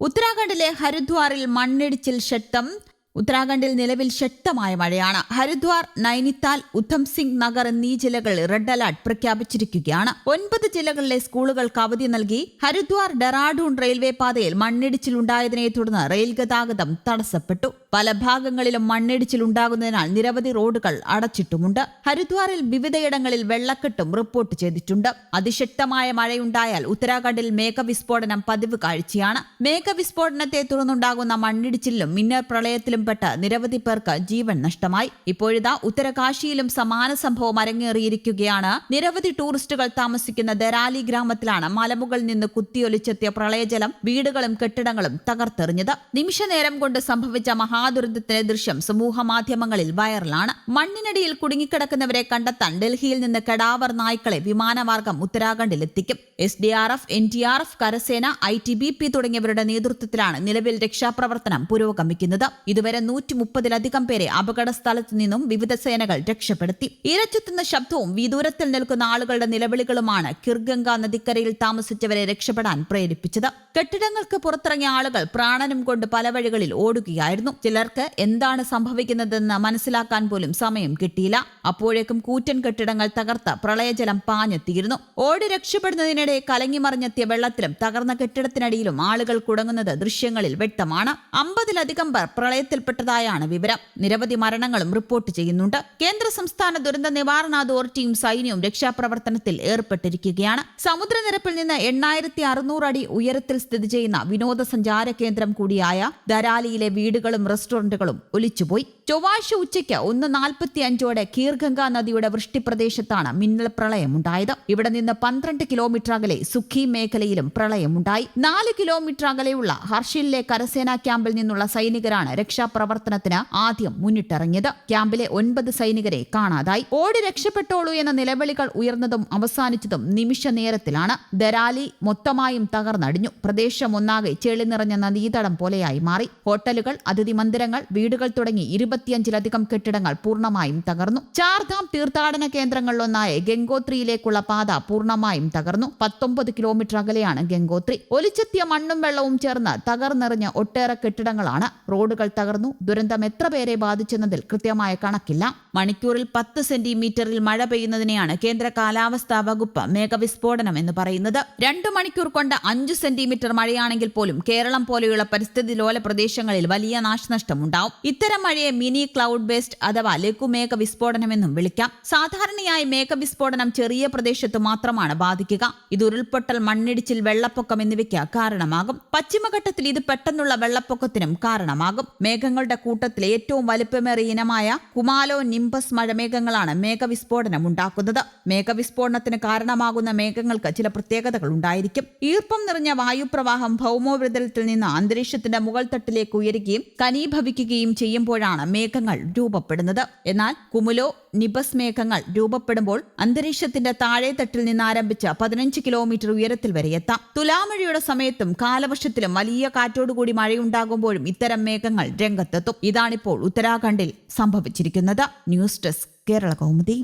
ഉത്തരാഖണ്ഡിലെ ഹരിദ്വാറിൽ മണ്ണിടിച്ചിൽ ശക്തം. ഉത്തരാഖണ്ഡിൽ നിലവിൽ ശക്തമായ മഴയാണ്. ഹരിദ്വാർ നൈനിത്താൽ ഉധം സിംഗ് നഗർ എന്നീ ജില്ലകൾ റെഡ് അലർട്ട് പ്രഖ്യാപിച്ചിരിക്കുകയാണ്. ഒൻപത് ജില്ലകളിലെ സ്കൂളുകൾക്ക് അവധി നൽകി ഹരിദ്വാർ ഡെറാഡൂൺ റെയിൽവേ പാതയിൽ മണ്ണിടിച്ചിലുണ്ടായതിനെ തുടർന്ന് റെയിൽ ഗതാഗതം തടസ്സപ്പെട്ടു. പല ഭാഗങ്ങളിലും മണ്ണിടിച്ചിൽ ഉണ്ടാകുന്നതിനാൽ നിരവധി റോഡുകൾ അടച്ചിട്ടുമുണ്ട്. ഹരിദ്വാറിൽ വിവിധയിടങ്ങളിൽ വെള്ളക്കെട്ടും റിപ്പോർട്ട് ചെയ്തിട്ടുണ്ട്. അതിശക്തമായ മഴയുണ്ടായാൽ ഉത്തരാഖണ്ഡിൽ മേഘവിസ്ഫോടനം പതിവ് കാഴ്ചയാണ്. മേഘവിസ്ഫോടനത്തെ തുടർന്നുണ്ടാകുന്ന മണ്ണിടിച്ചിലും മിന്നർ പ്രളയത്തിലും പെട്ട് നിരവധി പേർക്ക് ജീവൻ നഷ്ടമായി. ഇപ്പോഴിതാ ഉത്തരകാശിയിലും സമാന സംഭവം അരങ്ങേറിയിരിക്കുകയാണ്. നിരവധി ടൂറിസ്റ്റുകൾ താമസിക്കുന്ന ദരാലി ഗ്രാമത്തിലാണ് മലമുകളിൽ നിന്ന് കുത്തിയൊലിച്ചെത്തിയ പ്രളയജലം വീടുകളും കെട്ടിടങ്ങളും തകർത്തെറിഞ്ഞത്. നിമിഷനേരം കൊണ്ട് സംഭവിച്ച മഹാദുരന്തത്തിന്റെ ദൃശ്യം സമൂഹ മാധ്യമങ്ങളിൽ വൈറലാണ്. മണ്ണിനടിയിൽ കുടുങ്ങിക്കിടക്കുന്നവരെ കണ്ടെത്താൻ ഡൽഹിയിൽ നിന്ന് കടാവർ നായ്ക്കളെ വിമാനമാർഗം ഉത്തരാഖണ്ഡിൽ എത്തിക്കും. S D R F N D R F കരസേന ഐ ടി ബി പി തുടങ്ങിയവരുടെ നേതൃത്വത്തിലാണ് നിലവിൽ രക്ഷാപ്രവർത്തനം പുരോഗമിക്കുന്നത്. ഇതുവരെ നൂറ്റി മുപ്പതിലധികം പേരെ അപകട സ്ഥലത്തു നിന്നും വിവിധ സേനകൾ രക്ഷപ്പെടുത്തി. ഇരച്ചെത്തുന്ന ശബ്ദവും വിദൂരത്തിൽ നിൽക്കുന്ന ആളുകളുടെ നിലവിളികളുമാണ് കിർഗംഗ നദിക്കരയിൽ താമസിച്ചവരെ രക്ഷപ്പെടാൻ പ്രേരിപ്പിച്ചത്. കെട്ടിടങ്ങൾക്ക് പുറത്തിറങ്ങിയ ആളുകൾ പ്രാണനും കൊണ്ട് പല വഴികളിൽ ഓടുകയായിരുന്നു. ചിലർക്ക് എന്താണ് സംഭവിക്കുന്നതെന്ന് മനസ്സിലാക്കാൻ പോലും സമയം കിട്ടിയില്ല. അപ്പോഴേക്കും കൂറ്റൻ കെട്ടിടങ്ങൾ തകർത്ത് പ്രളയജലം പാഞ്ഞെത്തിയിരുന്നു. ഓടി രക്ഷപ്പെടുന്നതിനിടെ കലങ്ങിമറിഞ്ഞെത്തിയ വെള്ളത്തിലും തകർന്ന കെട്ടിടത്തിനടിയിലും ആളുകൾ കുടങ്ങുന്നത് ദൃശ്യങ്ങളിൽ വ്യക്തമാണ്. അമ്പതിലധികം പേർ പ്രളയത്തിൽപ്പെട്ടതായാണ് വിവരം. നിരവധി മരണങ്ങളും റിപ്പോർട്ട് ചെയ്യുന്നുണ്ട്. കേന്ദ്ര സംസ്ഥാന ദുരന്ത നിവാരണ അതോറിറ്റിയും സൈന്യവും രക്ഷാപ്രവർത്തനത്തിൽ ഏർപ്പെട്ടിരിക്കുകയാണ്. സമുദ്രനിരപ്പിൽ നിന്ന് എണ്ണായിരത്തി അറുന്നൂറ് അടി ഉയരത്തിൽ സ്ഥിതി ചെയ്യുന്ന വിനോദസഞ്ചാര കേന്ദ്രം കൂടിയായ ദരാലിയിലെ വീടുകളും റെസ്റ്റോറന്റുകളും ഒലിച്ചുപോയി. ചൊവ്വാഴ്ച ഉച്ചയ്ക്ക് ഒന്ന് നാൽപ്പത്തി അഞ്ചോടെ കീർഗംഗ നദിയുടെ വൃഷ്ടിപ്രദേശത്താണ് മിന്നൽ പ്രളയമുണ്ടായത്. ഇവിടെ നിന്ന് പന്ത്രണ്ട് കിലോമീറ്റർ അകലെ സുഖി മേഖലയിലും പ്രളയമുണ്ടായി. നാല് കിലോമീറ്റർ അകലെയുള്ള ഹർഷിലിലെ കരസേനാ ക്യാമ്പിൽ നിന്നുള്ള സൈനികരാണ് രക്ഷാപ്രവർത്തനത്തിന് ആദ്യം മുന്നിട്ടിറങ്ങിയത്. ക്യാമ്പിലെ ഒൻപത് സൈനികരെ കാണാതായി. ഓടി രക്ഷപ്പെട്ടോളൂ എന്ന നിലവിളികൾ ഉയർന്നതും അവസാനിച്ചതും നിമിഷ നേരത്തിലാണ്. ദരാലി മൊത്തമായും തകർന്നടിഞ്ഞു. പ്രദേശം ഒന്നാകെ ചെളി നിറഞ്ഞ നദീതടം പോലെയായി മാറി. ഹോട്ടലുകൾ അതിഥി മന്ദിരങ്ങൾ വീടുകൾ തുടങ്ങി ഇരുപത്തിയഞ്ചിലധികം കെട്ടിടങ്ങൾ പൂർണമായും തകർന്നു. ചാർധാം തീർത്ഥാടന കേന്ദ്രങ്ങളിലൊന്നായ ഗംഗോത്രിയിലേക്കുള്ള പാത പൂർണമായും തകർന്നു. പത്തൊമ്പത് കിലോമീറ്റർ അകലെയാണ് ഗംഗോത്രി. ഒലിച്ചെത്തിയ മണ്ണും വെള്ളവും ചേർന്ന് തകർന്നെറിഞ്ഞ ഒട്ടേറെ കെട്ടിടങ്ങളാണ് റോഡുകൾ തകർന്നു. ദുരന്തം എത്ര പേരെ ബാധിച്ചെന്നതിൽ കൃത്യമായ കണക്കില്ല. മണിക്കൂറിൽ പത്ത് സെന്റിമീറ്ററിൽ മഴ പെയ്യുന്നതിനെയാണ് കേന്ദ്ര കാലാവസ്ഥാ വകുപ്പ് മേഘവിസ്ഫോടനം എന്ന് പറയുന്നത്. രണ്ടു മണിക്കൂർ കൊണ്ട് അഞ്ചു സെന്റിമീറ്റർ മഴയാണെങ്കിൽ പോലും കേരളം പോലെയുള്ള പരിസ്ഥിതി ലോല പ്രദേശങ്ങളിൽ വലിയ നാശനഷ്ടം ഉണ്ടാവും ഇത്തരം മഴയെ മിനി ക്ലൗഡ് ബേസ്ഡ് അഥവാ ലഘുമേഘ വിസ്ഫോടനമെന്നും വിളിക്കാം. സാധാരണയായി മേഘവിസ്ഫോടനം ചെറിയ പ്രദേശത്ത് മാത്രമാണ് ബാധിക്കുക. ഇത് ഉരുൾപൊട്ടൽ മണ്ണിടിച്ചിൽ വെള്ളപ്പൊക്കം എന്നിവയ്ക്ക് കാരണമാകും. പശ്ചിമഘട്ടത്തിൽ ഇത് പെട്ടെന്നുള്ള വെള്ളപ്പൊക്കത്തിനും കാരണമാകും. മേഘങ്ങളുടെ കൂട്ടത്തിൽ ഏറ്റവും വലുപ്പമേറിയ ഇനമായ കുമാലോ നിംബസ് മഴമേഘങ്ങളാണ് മേഘവിസ്ഫോടനം ഉണ്ടാക്കുന്നത്. മേഘവിസ്ഫോടനത്തിന് കാരണമാകുന്ന മേഘങ്ങൾക്ക് ചില പ്രത്യേകതകൾ ഉണ്ടായിരിക്കും. ഈർപ്പം നിറഞ്ഞ വായുപ്രവാഹം ഭൗമോപരിതലത്തിൽ നിന്ന് അന്തരീക്ഷത്തിന്റെ മുകൾ തട്ടിലേക്ക് ഉയരുകയും കനീഭവിക്കുകയും ചെയ്യുമ്പോഴാണ് മേഘങ്ങൾ രൂപപ്പെടുന്നത്. എന്നാൽ കുമുലോ നിബസ് മേഘങ്ങൾ രൂപപ്പെടുമ്പോൾ അന്തരീക്ഷത്തിന്റെ താഴെത്തട്ടിൽ നിന്ന് ആരംഭിച്ച് പതിനഞ്ച് കിലോമീറ്റർ ഉയരത്തിൽ വരെ എത്താം. തുലാമഴയുടെ സമയത്തും കാലവർഷത്തിലും വലിയ കാറ്റോടുകൂടി മഴയുണ്ടാകുമ്പോഴും ഇത്തരം മേഘങ്ങൾ രംഗത്തെത്തും. ഇതാണിപ്പോൾ ഉത്തരാഖണ്ഡിൽ സംഭവിച്ചിരിക്കുന്നത്. News desk Kerala Kaumudi.